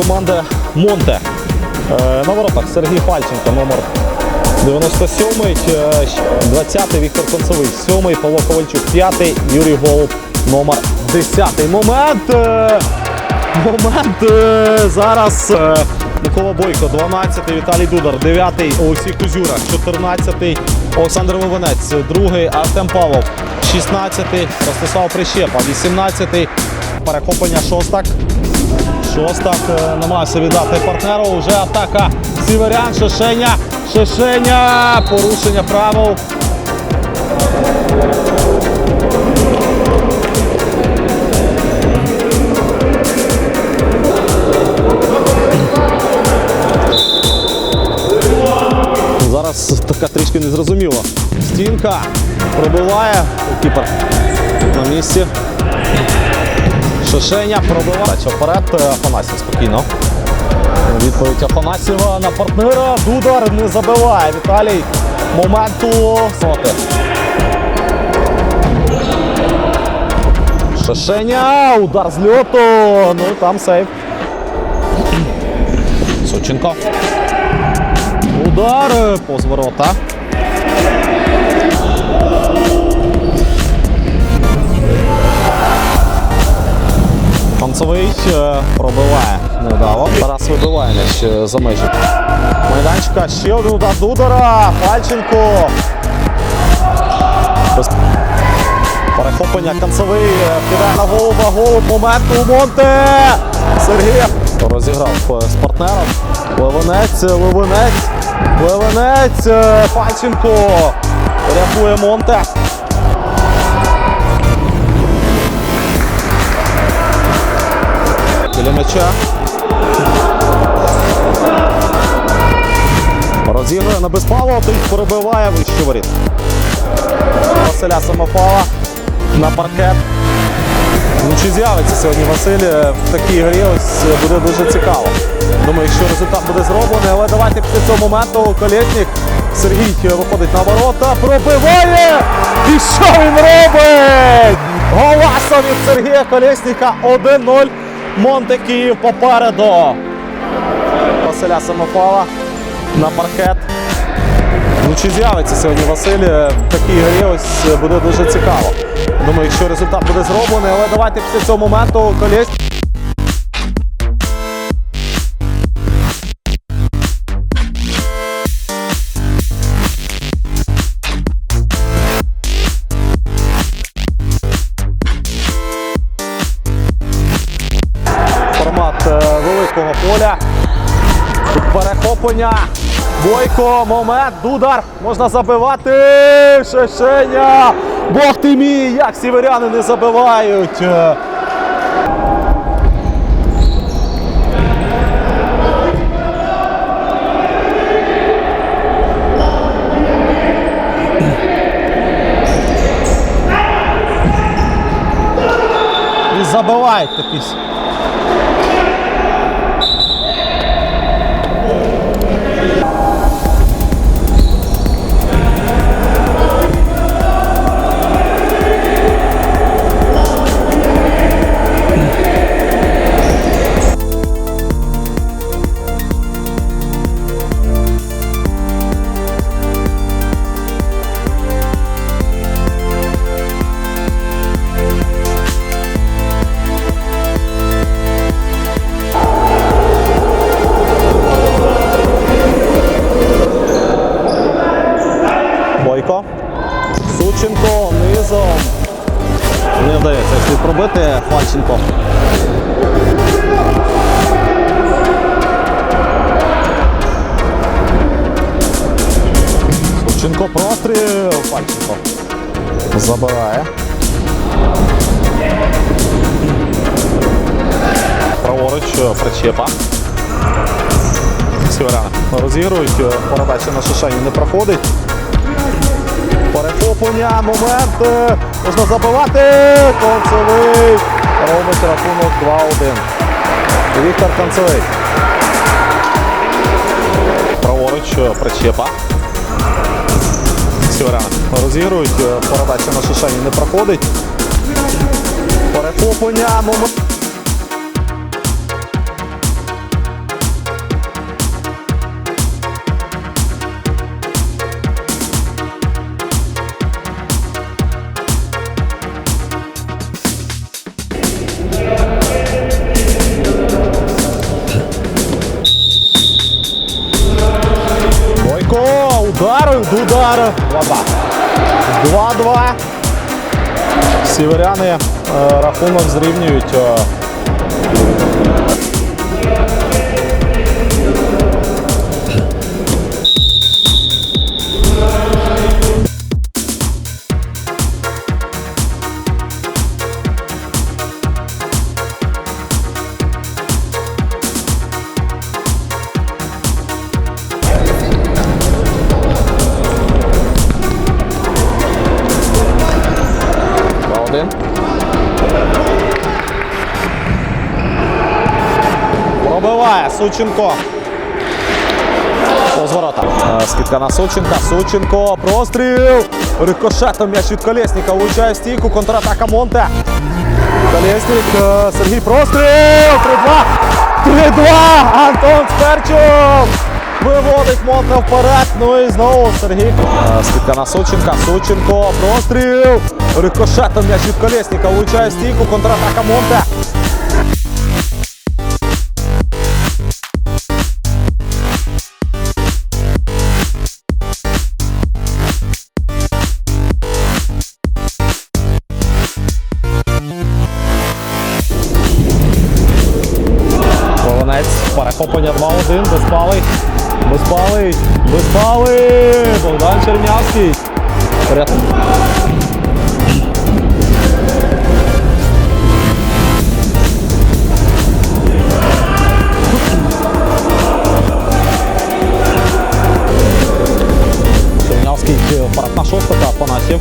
е, команди Монте. Е, На воротах Сергій Пальченко, номер 97-й, е, 20-й Віктор Концевий, 7-й Павло Ковальчук, 5-й Юрій Голуб, номер 10-й. Момент! е, Момент е, зараз е, Микола Бойко, 12-й Віталій Дудар, 9-й Олексій Кузюра, 14-й Олександр Вовенець, 2-й Артем Павлов, 16-й Ростислав Прищепа, 18-й перехоплення Шостак. Шостак е, намагався віддати партнеру. Вже атака Сіверян, Шишеня, Шишеня, порушення правил. Зараз така трішки незрозуміло. Стінка пробиває. Кіпер на місці. Шишеня пробиває. Вперед Афанасів спокійно. Відповідь Афанасьєва на партнера. Дудар не забиває. Віталій моменту. Соти. Шишеня. Удар з льоту. Ну там сейв. Соченко. Удар е, повз ворота. Концевий е, пробиває невдало. Тарас вибиває м'яч е, за межі. Майданчика ще один удар Дудора. Пальченко. Перехоплення Концевий е, кидає на голуба. Голуб момент у Монте. Сергій розіграв е, з партнером. Левенець, Левенець. е, Пальченко. Рятує Монте. Біля м'яча. Розігрує на безпалу, той перебиває вище воріт. Василя Самофала на паркет. Ну, чи з'явиться сьогодні Василь е, в такій грі, ось е, буде дуже цікаво. Думаю, що результат буде зроблений, але давайте після цього моменту Колєснік Сергій виходить на ворота, пробиває! І що він робить? Голасом від Сергія Колєсніка 1-0. Монте Київ попереду. Василя Самопала на паркет. Ну, чи з'явиться сьогодні Василь е, в такій грі, ось е, буде дуже цікаво. Думаю, якщо результат буде зроблений, але давайте після цього моменту колєсь. Перехоплення. Бойко, момент, Дудар. Можна забивати. Шишеня. Бог ти мій, як сіверяни не забивають. Забивають такі. Пробити Фальченко. Сученко простріл. Фальченко. Забирає. Праворуч е, причепа. Сіверяни розігрують. е, Передача на Шишені не проходить. Перехоплення, момент. Можна забивати. Концевий. Робить рахунок 2-1. Віктор Концевий. Праворуч е, причепа. Сіверяни розігрують. е, Передача на Шишені не проходить. Перехоплення, момент. Удар, удар. 2-2. 2-2. Сіверяни е, рахунок зрівнюють. Пробиває Сученко. Позворота. Е, Скидка на Сученка. Сученко. Простріл. Рикошетом м'яч від Колєсника. Влучає стійку. Контратака Монте. Колєснік. е, Сергій Простріл. 3-2. 3-2. Антон Сперчук. Виводить Монте вперед. Ну і знову Сергій. Е, Скидка на Сученка. Сученко. Простріл. Рикошетом м'яч від Колєсника. Влучає стійку. Контратака Монте. Безпалий, безпалий, безпалий, Богдан Чернявський. Поряд. Чернявський вперед на шостика, Панасів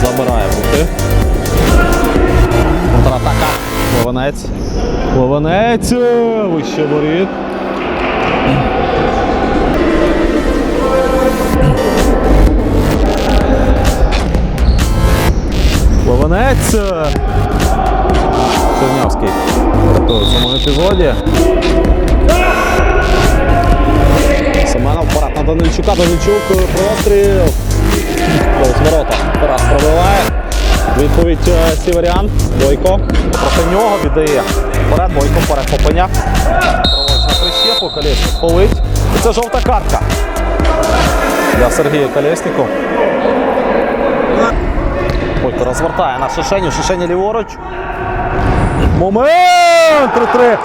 забирає руки. Контратака. Ловенець. Ловенець. Вище воріт. Ловенець. Чернявський. В цьому епізоді. Семенов вперед на Данильчука. Данильчук простріл. Розворота. Тарас пробиває. Відповідь е, Сіверян. Бойко. Проти нього віддає. Вперед Бойко перехоплення. Проводить на прищепу. Колєснік полить. І це жовта картка. Для Сергія Колєсніку. Бойко розвертає на Шишеню. Шишені ліворуч. Момент! 3-3.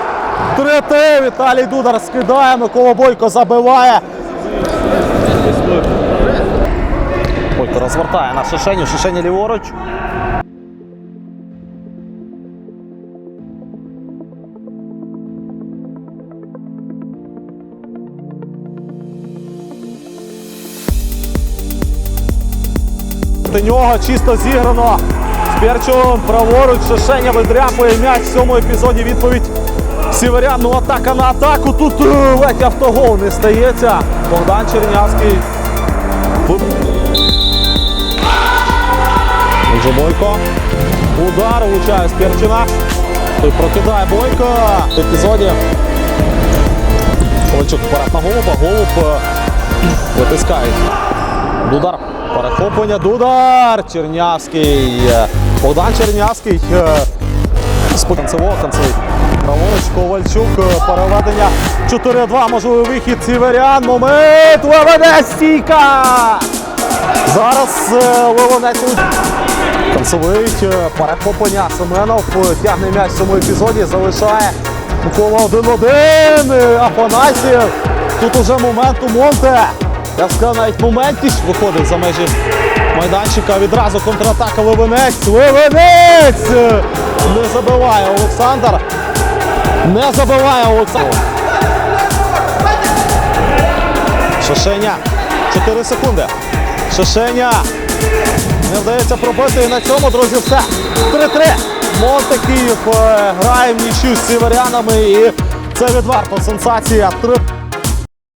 3-3. Віталій Дудар скидає. Микола Бойко забиває. Бойко розвертає на Шишеню. Шишені ліворуч. Проти нього чисто зіграно. Спірчун праворуч Шишеня видряпує м'яч в цьому епізоді. Відповідь Сіверян. Ну атака на атаку. Тут е, ледь автогол не стається. Богдан Чернявський. Вже Бойко. Удар влучає Спірчина. Той прокидає Бойко. В епізоді. Ковальчук вперед на голуба. Голуб е, витискає. Дудар. Перехоплення. Дудар. Чернявський. Богдан Чернявський. е, З концевий. Праворуч Ковальчук. е, Переведення 4-2. Можливий вихід Сіверян. Момент. Левенець стійка. Зараз е, Левенець. Концевий. е, Перехоплення. Семенов тягне м'яч в цьому епізоді. Залишає Микола 1-1. е, Афанасів. Тут уже момент у Монте. Я б сказав, навіть моментність виходить за межі майданчика. Відразу контратака Левенець. Левенець! Не забиває Олександр. Не забиває Олександр. Шишеня. 4 секунди. Шишеня. Не вдається пробити. І на цьому, друзі, все. 3-3. Монте Київ грає в нічю з сіверянами. І це відверто сенсація. Три-